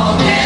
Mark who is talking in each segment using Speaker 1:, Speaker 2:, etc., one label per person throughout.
Speaker 1: Oh,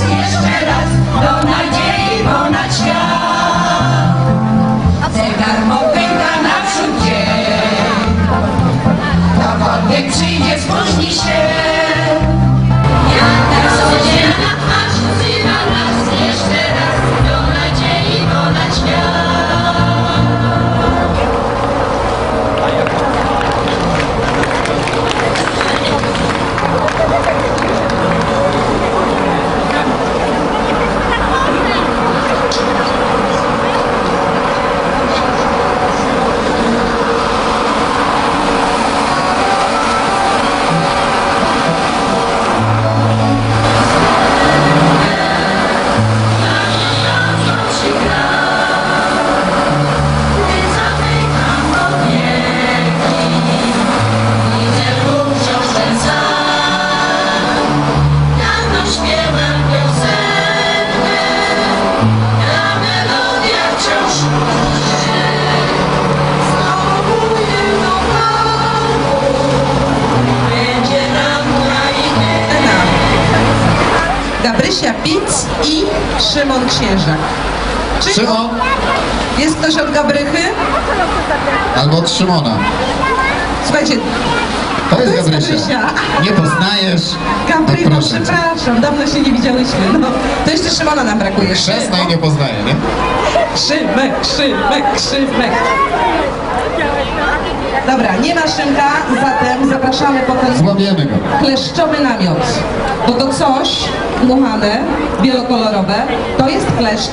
Speaker 1: jeszcze raz do nadziei ponad świat. Zegar popyta naprzód dzień, to przyjdzie, spóźni się.
Speaker 2: I Szymon Księżak. Czy Szymon jest ktoś od Gabrychy?
Speaker 3: albo od Szymona.
Speaker 2: Słuchajcie,
Speaker 3: To jest jest Gabrysia. Gabrysia. Nie poznajesz?
Speaker 2: Gabrycha, No proszę cię. przepraszam, dawno się nie widziałyśmy. No, to jeszcze Szymona nam brakuje. Chrzestna i
Speaker 3: nie poznaje, nie?
Speaker 2: Szymek, Szymek, Szymek. Zapraszamy go. kleszczowy namiot. Bo to coś dmuchane, wielokolorowe, to jest kleszcz